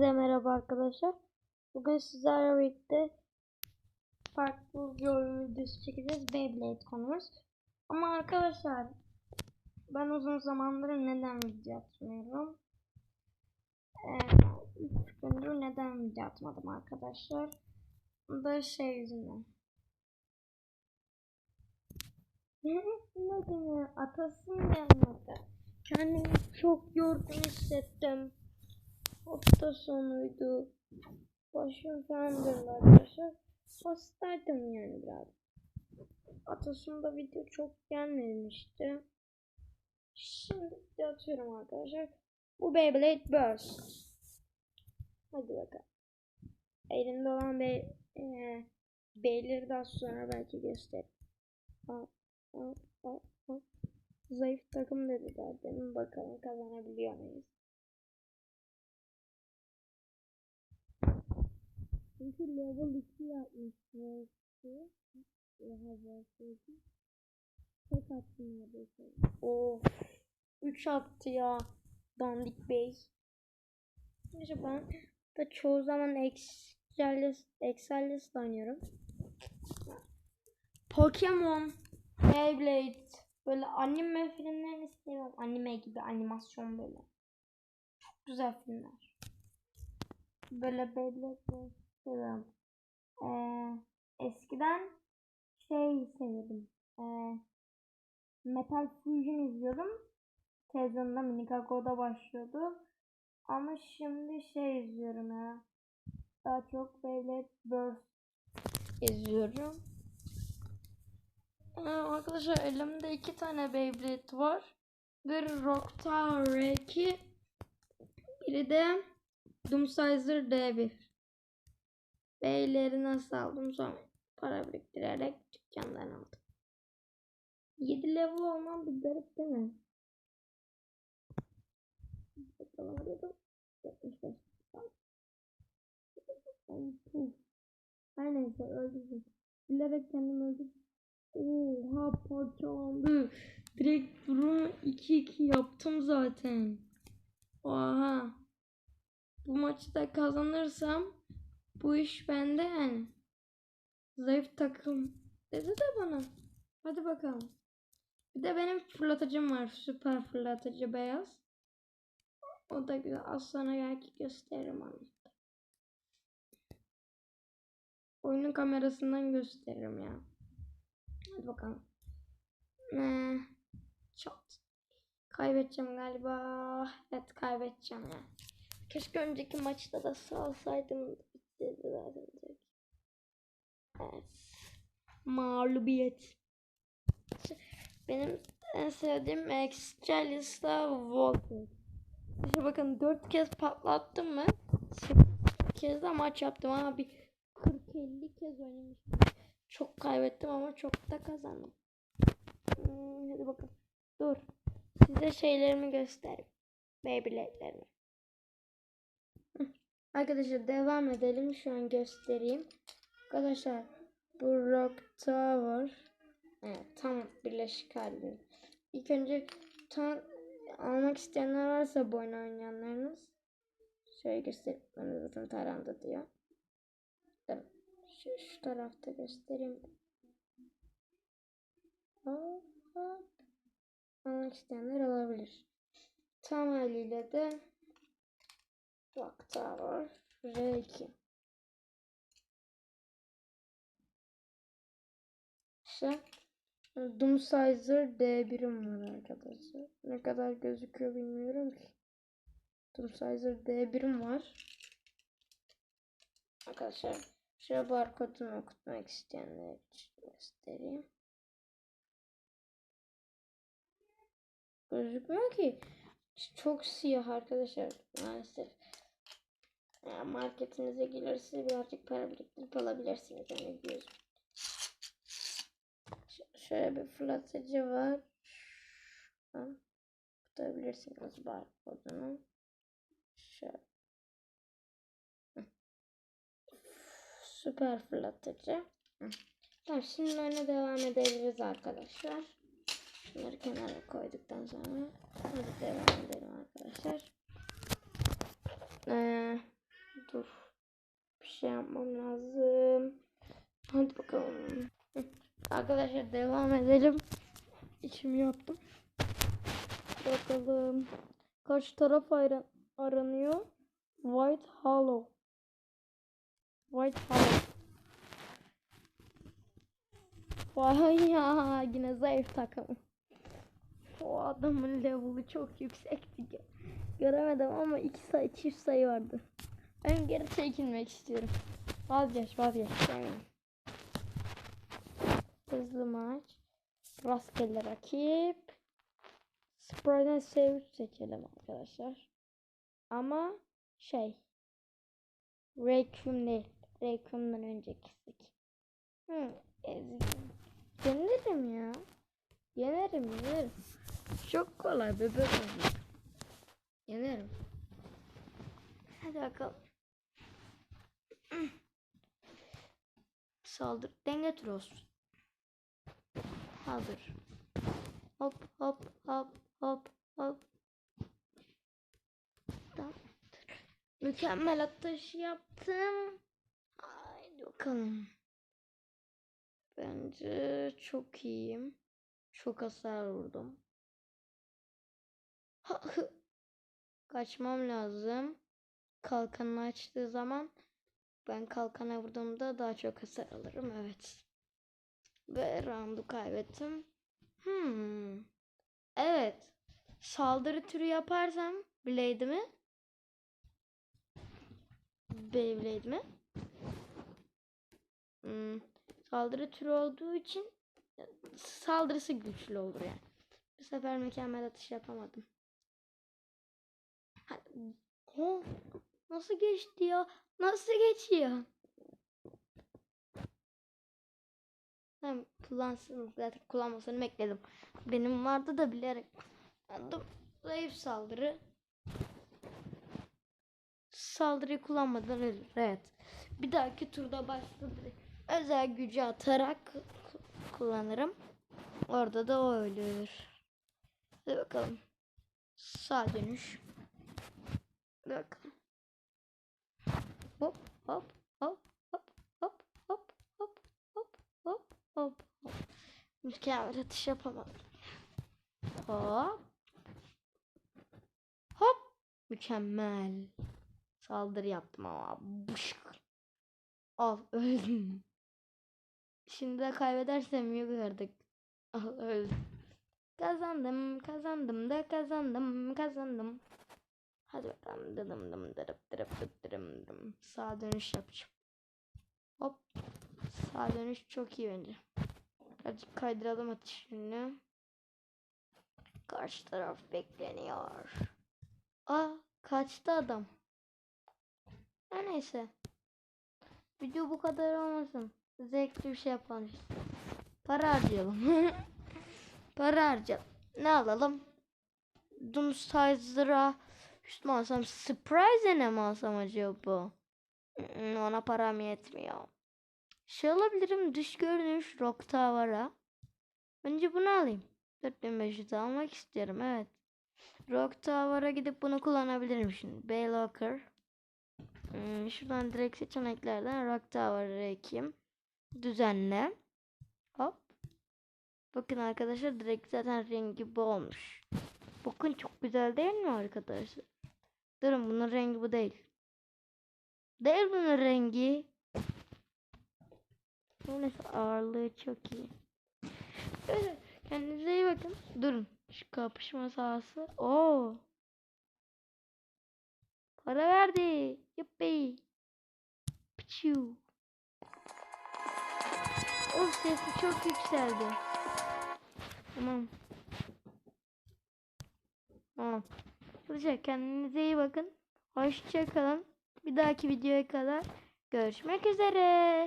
Hepinize merhaba arkadaşlar. Bugün sizlerle birlikte farklı bir oyun çekeceğiz. Beyblade konumuz. Ama arkadaşlar ben uzun zamandır neden video atmıyorum? Ee, gündür neden video atmadım arkadaşlar? Bu da şey yüzünden. ne deniyor? Atasım gelmedi. Kendimi çok yorgun hissettim hafta sonuydu. Başım falan döndü arkadaşlar. Hastaydım yani biraz. Atasımda video çok gelmemişti. Şimdi de atıyorum arkadaşlar. Bu Beyblade Burst. Hadi bakalım. Elimde olan bey, e, beyleri daha sonra belki gösteririm. Zayıf takım dedi zaten. Bakalım kazanabiliyor muyuz? Çünkü level 2 yapmıştı. Daha başladı. Tek attı neredeyse. Of. 3 attı ya. Dandik Bey. Neyse ben da çoğu zaman Excellis, Excellis oynuyorum. Pokemon, Beyblade, böyle anime filmlerini seviyorum. Anime gibi animasyon böyle. Çok güzel filmler. Böyle Beyblade seviyorum. Ee, eskiden şey seviyordum. Ee, Metal Fusion izliyordum. Televizyonda Minikago'da başlıyordu. Ama şimdi şey izliyorum ya. Daha çok Beyblade Burst izliyorum. Ee, arkadaşlar elimde iki tane Beyblade var. Bir Rocktar 2 biri de Doomsizer D1. Beyleri nasıl aldım sonra para biriktirerek dükkandan aldım. 7 level olmam bir garip değil mi? Bakalım hadi 75. Her neyse öldürdüm. Bilerek kendimi öldürdüm. Oha parçalandı. Direkt durumu 2-2 yaptım zaten. Oha. Bu maçı da kazanırsam bu iş bende yani. Zayıf takım dedi de bana. Hadi bakalım. Bir de benim fırlatıcım var. Süper fırlatıcı beyaz. O da güzel. Az sonra belki gösteririm onu. Oyunun kamerasından gösteririm ya. Hadi bakalım. Ee, çat. Kaybedeceğim galiba. Evet kaybedeceğim ya. Keşke önceki maçta da salsaydım. Bitirdi zaten direkt. Evet. Mağlubiyet. Benim en sevdiğim Excellius'la Walker. İşte bakın 4 kez patlattım mı? 8 kez de maç yaptım ama bir 40-50 kez oynamıştım. Çok kaybettim ama çok da kazandım. Hmm, hadi bakın. Dur. Size şeylerimi göstereyim. Beyblade'lerimi. Arkadaşlar devam edelim. Şu an göstereyim. Arkadaşlar bu Rock Tower. Evet, tam birleşik halinde. İlk önce tam almak isteyenler varsa bu oyunu oynayanlarınız şöyle göstereyim. De zaten taranda diyor. Şu, şu tarafta göstereyim. Almak isteyenler alabilir. Tam haliyle de Rock Tower R2. İşte Doomsizer D1'im var arkadaşlar. Ne kadar gözüküyor bilmiyorum ki. Doomsizer D1'im var. Arkadaşlar şöyle barkodunu okutmak isteyenler için göstereyim. Gözükmüyor ki. Çok siyah arkadaşlar maalesef. Yani marketinize gelirse birazcık para biriktirip alabilirsiniz. Yani göz. Şöyle bir fırlatıcı var. Tutabilirsiniz barkodunu. Şöyle. Süper fırlatıcı. Tamam şimdi oyuna devam edebiliriz arkadaşlar. Şunları kenara koyduktan sonra hadi devam edelim arkadaşlar. Ee, dur. Bir şey yapmam lazım. Hadi bakalım. Arkadaşlar devam edelim. İçimi yaptım. Bakalım. Kaç taraf ayran aranıyor? White Hollow. White Hollow. Vay ya yine zayıf takım. O adamın level'ı çok yüksekti. Gö- Göremedim ama iki sayı çift sayı vardı. Ben geri çekilmek istiyorum. Vazgeç vazgeç. sevmiyorum. Hızlı maç. Rastgele rakip. Sprite'den save seçelim arkadaşlar. Ama şey. Requiem değil. Requiem'den önceki. Hmm, ezdim. Yenerim ya. Yenerim yenerim. Çok kolay bebek. Yenerim. Hadi bakalım. Saldır. Denge turu olsun. Hazır. Hop hop hop hop hop. Tamamdır. Mükemmel atış yaptım. Haydi bakalım. Bence çok iyiyim. Çok hasar vurdum. Kaçmam lazım. Kalkanını açtığı zaman ben kalkana vurduğumda daha çok hasar alırım. Evet. Ve roundu kaybettim. Hmm. Evet. Saldırı türü yaparsam Blade'imi Beyblade mi? Hmm. Saldırı türü olduğu için saldırısı güçlü olur yani. Bu sefer mükemmel atış yapamadım. Hadi. Oh, nasıl geçti ya? Nasıl geçiyor? Hem kullansın zaten kullanmasını bekledim. Benim vardı da bilerek aldım. Zayıf saldırı. Saldırıyı kullanmadan ölür. Evet. Bir dahaki turda başladı. Özel gücü atarak kullanırım. Orada da o ölür. Hadi bakalım. Sağ dönüş. Hadi bakalım. Mükemmel atış yapamadım. Hop. Hop. Mükemmel. Saldırı yaptım ama. Buşk. Al öldüm. Şimdi de kaybedersem yok. Al öldüm. Kazandım, kazandım da kazandım, kazandım. Hadi bakalım. Dıdım dım dırıp dırıp dıp dırım dım. Sağ dönüş yapacağım. Hop. Sağ dönüş çok iyi bence. Hadi kaydıralım atışını. Karşı taraf bekleniyor. Aa kaçtı adam. Her neyse. Video bu kadar olmasın. Zevkli bir şey yapalım. Para harcayalım. Para harcayalım. Ne alalım? Doomsizer'a üst mü alsam? Surprise'e mi alsam acaba? Ona param yetmiyor. Şey alabilirim. Dış görünüş Rock Tower'a. Önce bunu alayım. 4500 almak istiyorum. Evet. Rock Tower'a gidip bunu kullanabilirim şimdi. Baylocker. Hmm, şuradan direkt seçeneklerden Rock Tower'a ekeyim. Düzenle. Hop. Bakın arkadaşlar direkt zaten rengi bu olmuş. Bakın çok güzel değil mi arkadaşlar? Durun bunun rengi bu değil. Değil bunun rengi. Neyse ağırlığı çok iyi. Kendinize iyi bakın. Durun. Şu kapışma sahası. Oo. Para verdi. Yuppi. Piçu. Of sesi çok yükseldi. Tamam. Tamam. Arkadaşlar kendinize iyi bakın. Hoşça kalın. Bir dahaki videoya kadar görüşmek üzere.